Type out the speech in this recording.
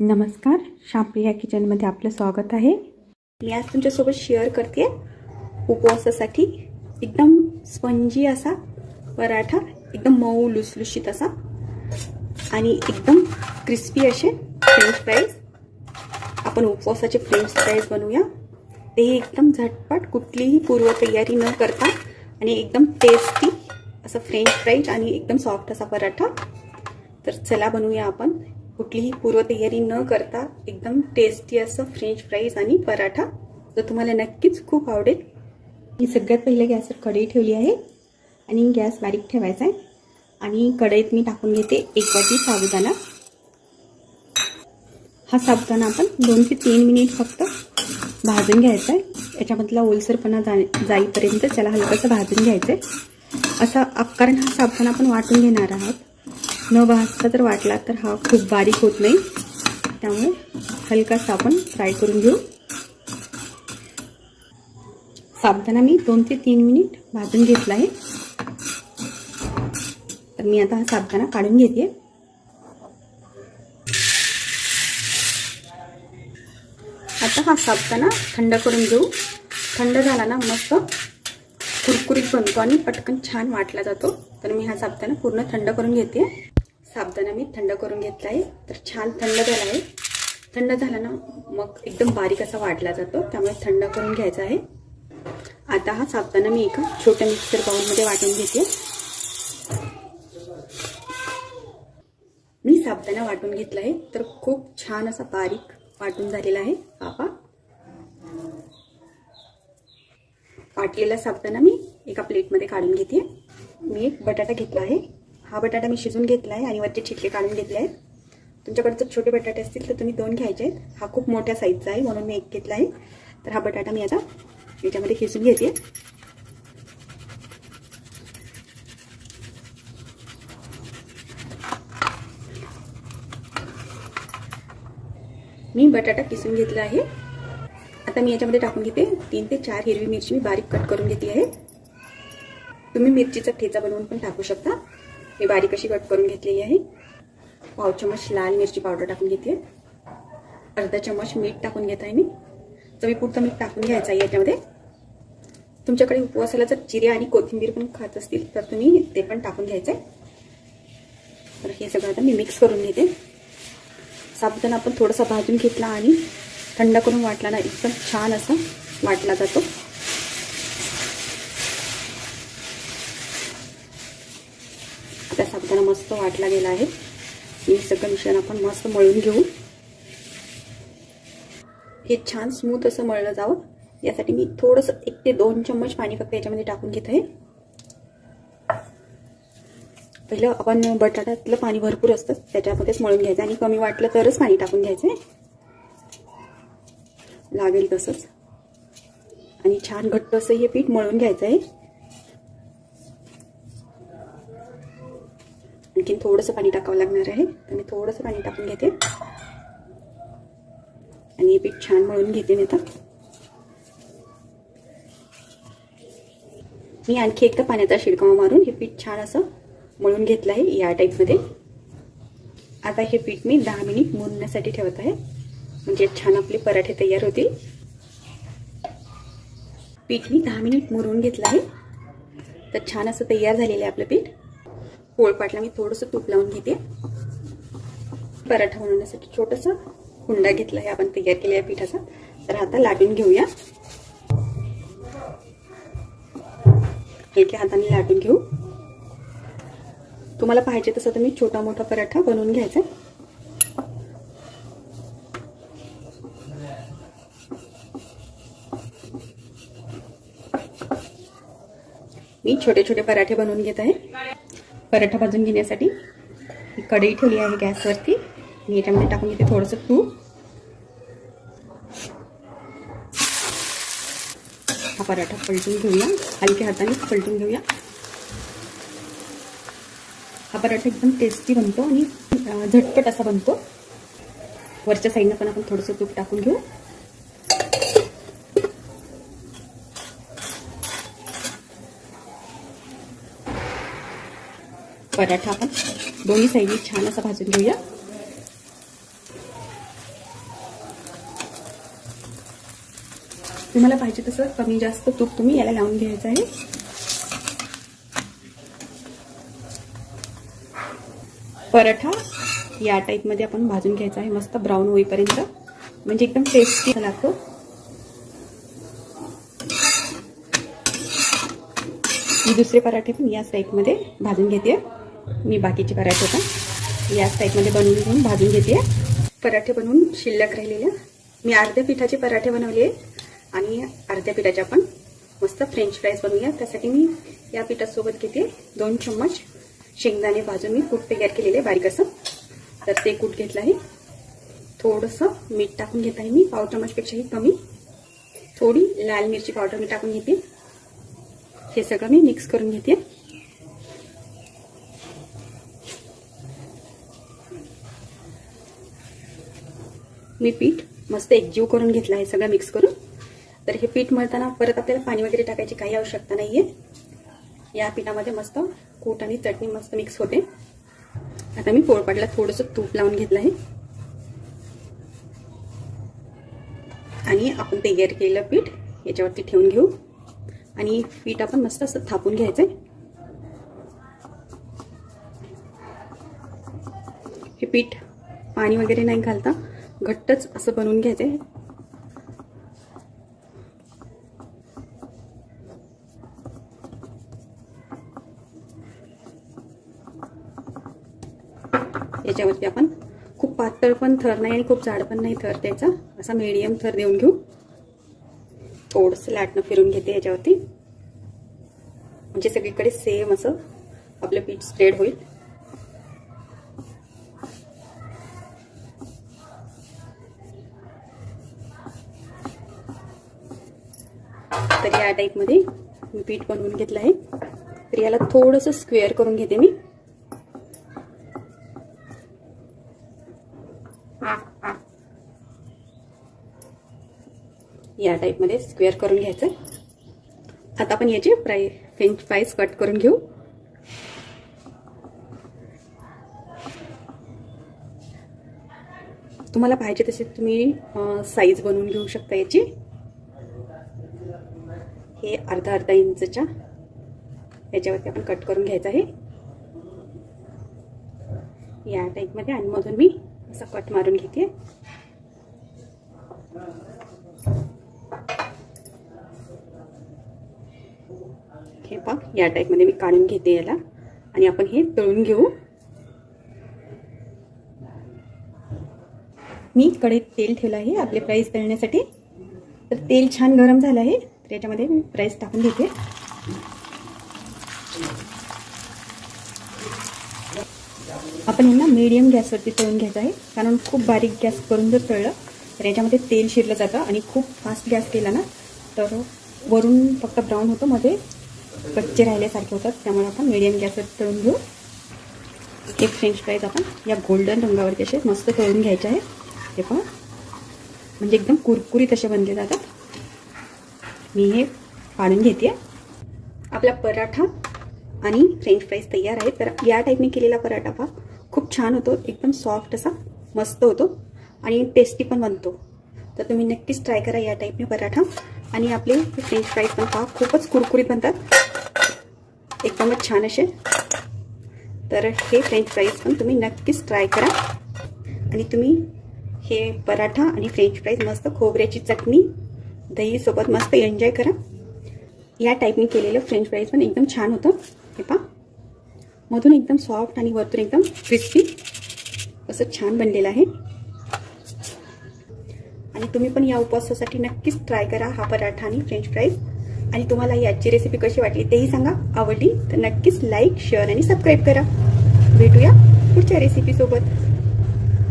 नमस्कार शाप्रिया किचनमध्ये आपलं स्वागत आहे. मी आज तुमच्यासोबत शेअर करते उपवासासाठी एकदम स्पंजी असा पराठा एकदम मऊ लुसलुशीत असा आणि एकदम क्रिस्पी असे फ्रेंच फ्राईज आपण उपवासाचे फ्रेंच फ्राईज बनवूया. ते एकदम झटपट कुठलीही पूर्वतयारी न करता आणि एकदम टेस्टी असं फ्रेंच फ्राईज आणि एकदम सॉफ्ट असा पराठा. तर चला बनवूया आपण. कुठलीही पूर्वतयारी न करता एकदम टेस्टी असं फ्रेंच फ्राईज आणि पराठा जो तुम्हाला नक्कीच खूप आवडेल. मी सगळ्यात पहिले गॅसवर कढई ठेवली आहे आणि गॅस बारीक ठेवायचा आहे. आणि कढईत मी टाकून घेते एक वाटी साबुदाणा. हा साबुदाणा आपण दोन ते तीन मिनिट फक्त भाजून घ्यायचा आहे. याच्यामधला ओलसरपणा जा जाईपर्यंत त्याला हलकंसं भाजून घ्यायचं आहे असा कारण हा साबुदाणा आपण वाटून घेणार आहोत. न भाजता जर वाटला तर हा खूप बारीक होत नाही. त्यामुळे हलकासा आपण फ्राय करून घेऊ. साबदाना मी दोन ते तीन मिनिट भाजून घेतला आहे. तर मी आता हा साबदाना काढून घेते. आता हा साबदाना थंड करून घेऊ. थंड झाला ना मस्त कुरकुरीत बनतो आणि पटकन छान वाटला जातो. तर मी हा साबदाना पूर्ण थंड करून घेते. साबदाना मी थंड करून घेतला आहे तर छान थंड झाला आहे थंड झाला ना मग एकदम बारीक असा वाटला जातो. त्यामुळे थंड करून घ्यायचा आहे. आता हा साबदाना मी एका छोट्या मिक्सर बाउलमध्ये वाटून घेते. मी साबदाना वाटून घेतला आहे. तर खूप छान असा बारीक वाटून झालेला आहे पापा. वाटलेला साबदाना मी एका प्लेटमध्ये काढून घेते. मी एक बटाटा घेतला आहे. हा बटाटा मी शिजून घेतला आहे आणि वरचे छिटके काढून घेतले आहेत तुमच्याकडे जर छोटे बटाटे असतील तर तुम्ही दोन घ्यायचे आहेत. हा खूप मोठ्या साईजचा आहे म्हणून मी एक घेतला आहे तर हा बटाटा मी आता याच्यामध्ये खिसून घेते. मी बटाटा किसून घेतला आहे. आता मी याच्यामध्ये टाकून घेते. तीन ते चार हिरवी मिरची मी बारीक कट करून घेतली आहे. तुम्ही मिरचीचा ठेचा बनवून पण टाकू शकता. मी बारीक अशी कट करून घेतलेली आहे. पाव चमच लाल मिरची पावडर टाकून घेते. अर्धा चमच मीठ टाकून घेत आहे मी. चवीपुरतं मीठ टाकून घ्यायचं आहे याच्यामध्ये. तुमच्याकडे उपवासाला जर जिरे आणि कोथिंबीर पण खात असतील तर तुम्ही ते पण टाकून घ्यायचं आहे. तर हे सगळं आता मी मिक्स करून घेते. साबुदाणा आपण थोडासा भाजून घेतला आणि थंड करून वाटला ना एकदम छान असं वाटला जातो. आता मस्त वाटला गेला आहे. हे सगळं मिश्रण आपण मस्त मळून घेऊ. हे छान स्मूथ असं मळलं जावं. यासाठी मी थोडंसं एक ते दोन चम्मच पाणी फक्त याच्यामध्ये टाकून घेत आहे पहिलं आपण बटाट्यातलं पाणी भरपूर असतं त्याच्यामध्येच मळून घ्यायचं. आणि कमी वाटलं तरच पाणी टाकून घ्यायचं. आहे लागेल तसंच. आणि छान घट्ट असं हे पीठ मळून घ्यायचं आहे आणखीन थोडंसं पाणी टाकावं लागणार आहे. तर मी थोडंसं पाणी टाकून घेते. आणि हे पीठ छान मळून घेते मी आता. मी आणखी एकदा पाण्याचा शिडकावा मारून हे पीठ छान असं मळून घेतलं आहे या टाईपमध्ये आता हे पीठ मी दहा मिनिट मुरण्यासाठी ठेवत आहे. म्हणजे छान आपले पराठे तयार होतील. पीठ मी दहा मिनिट मुरून घेतलं आहे. तर छान असं तयार झालेलं आहे आपलं पीठ. पोळपाटला मी थोडंसं तूप लावून घेते. पराठा बनवण्यासाठी छोटंसं हुंडा घेतला आहे. आपण तयार केलेल्या पिठाचा. तर आता लाटून घेऊया. हलक्या हाताने लाटून घेऊ. तुम्हाला पाहिजे तसं तुम्ही छोटा मोठा पराठा बनवून घ्यायचा मी छोटे छोटे पराठे बनवून घेत आहे. पराठा भाजून घेण्यासाठी कढई ठेवली आहे गॅसवरती. मी याच्यामध्ये टाकून घेते थोडंसं तूप. हा पराठा पलटून घेऊया. हलक्या हाताने पलटून घेऊया. हा पराठा एकदम टेस्टी बनतो आणि झटपट असा बनतो. वरच्या साईडनं पण आपण थोडंसं तूप टाकून घेऊ. पराठा आपण. दोन्ही साईडनी छान असा भाजून घेऊया. तुम्हाला पाहिजे तसं कमी जास्त तूप तुम्ही याला लावून घ्यायचं आहे. पराठा या टाईपमध्ये आपण भाजून घ्यायचा आहे. मस्त ब्राऊन होईपर्यंत. म्हणजे एकदम टेस्टी लागतो. दुसरे पराठे पण या टाईपमध्ये भाजून घेते. मी बाकीचे पराठे पण याच टाईपमध्ये बनवून घेऊन भाजून घेते. पराठे बनवून शिल्लक राहिलेले मी अर्ध्या पिठाचे पराठे बनवले. आणि अर्ध्या पिठाचे आपण मस्त फ्रेंच फ्राईज बनवूया. त्यासाठी मी या पिठासोबत घेते दोन चम्मच शेंगदाणे भाजून मी कूट तयार केलेले आहे बारीक असं. तर ते कूट घेतलं आहे. थोडंसं मीठ टाकून घेत आहे मी. पाव चम्मचपेक्षाही कमी. थोडी लाल मिरची पावडर मी टाकून घेते. हे सगळं मी मिक्स करून घेते. मी पीठ मस्त एकजीव करून घेतलं आहे सगळं मिक्स करून. तर हे पीठ मळताना परत आपल्याला पाणी वगैरे टाकायची काही आवश्यकता नाहीये. या पिठामध्ये मस्त कूट आणि चटणी मस्त मिक्स होते. आता मी पोळपाटला थोडंसं तूप लावून घेतलं आहे. आणि आपण तयार केलेलं पीठ याच्यावरती ठेवून घेऊ. आणि पीठ आपण मस्त असं थापून घ्यायचं आहे हे पीठ पाणी वगैरे नाही घालता. घट्टच असं बनवून घ्यायचे. याच्यावरती आपण खूप पातळ पण थर नाही आणि खूप जाड पण नाही थर त्याचा असा मीडियम थर देऊन घेऊ. थोडंसं लाटणं फिरून घेते याच्यावरती. म्हणजे सगळीकडे सेम असं आपलं पीठ स्प्रेड होईल. या टाईपमध्ये मी पीठ बनवून घेतलं आहे. तर याला थोडंसं स्क्वेअर करून घेते मी. या टाईपमध्ये स्क्वेअर करून घ्यायचं. आता आपण याचे फ्राय फ्रेंच फ्राईज कट करून घेऊ. तुम्हाला पाहिजे तसे तुम्ही साईज बनवून घेऊ शकता याची. हे अर्धा अर्धा इंचच्या याच्यावरती आपण कट करून घ्यायचं आहे. या टाईपमध्ये आणि मधून मी असा कट मारून घेते. हे पा या टाईपमध्ये मी काढून घेते याला. आणि आपण हे तळून घेऊ. मी कडे तेल ठेवलं आहे आपले प्राईस तळण्यासाठी. तर तेल छान गरम झालं आहे. तर याच्यामध्ये मी प्राईस टाकून घेते. आपण यांना मीडियम गॅसवरती तळून घ्यायचं आहे कारण खूप बारीक गॅस करून जर तळलं तर याच्यामध्ये तेल शिरलं जातं आणि खूप फास्ट गॅस केला ना तर वरून फक्त ब्राऊन होतं मध्ये कच्चे राहिल्यासारखे होतात. त्यामुळे आपण मीडियम गॅसवर तळून घेऊ. एक फ्रेंच फ्राईज आपण या गोल्डन रंगावरती असे मस्त तळून घ्यायचे आहे. ते पण म्हणजे एकदम कुरकुरीत असे बनले जातात. मी हे पाडून घेते. आपला पराठा आणि फ्रेंच फ्राईज तयार आहे तर या टाईपने केलेला पराठा पहा. खूप छान होतो. एकदम सॉफ्ट असा. मस्त होतो. आणि टेस्टी पण बनतो. तर तुम्ही नक्कीच ट्राय करा या टाईपने पराठा. आणि आपले फ्रेंच फ्राईज पण पहा. खूपच कुरकुरीत बनतात. एकदमच छान असे. तर हे फ्रेंच फ्राईज पण तुम्ही नक्कीच ट्राय करा. आणि तुम्ही हे पराठा आणि फ्रेंच फ्राईज मस्त खोबऱ्याची चटणी दहीसोबत मस्त एन्जॉय करा. या टाईपने केलेलं फ्रेंच फ्राईज पण एकदम छान होतं. हे पा मधून एकदम सॉफ्ट आणि वरतून एकदम क्रिस्पी असं छान बनलेलं आहे. आणि तुम्ही पण या उपवासासाठी नक्कीच ट्राय करा हा पराठा आणि फ्रेंच फ्राईज आणि तुम्हाला याची रेसिपी कशी वाटली तेही सांगा. आवडली तर नक्कीच लाईक शेअर आणि सबस्क्राईब करा. भेटूया पुढच्या रेसिपीसोबत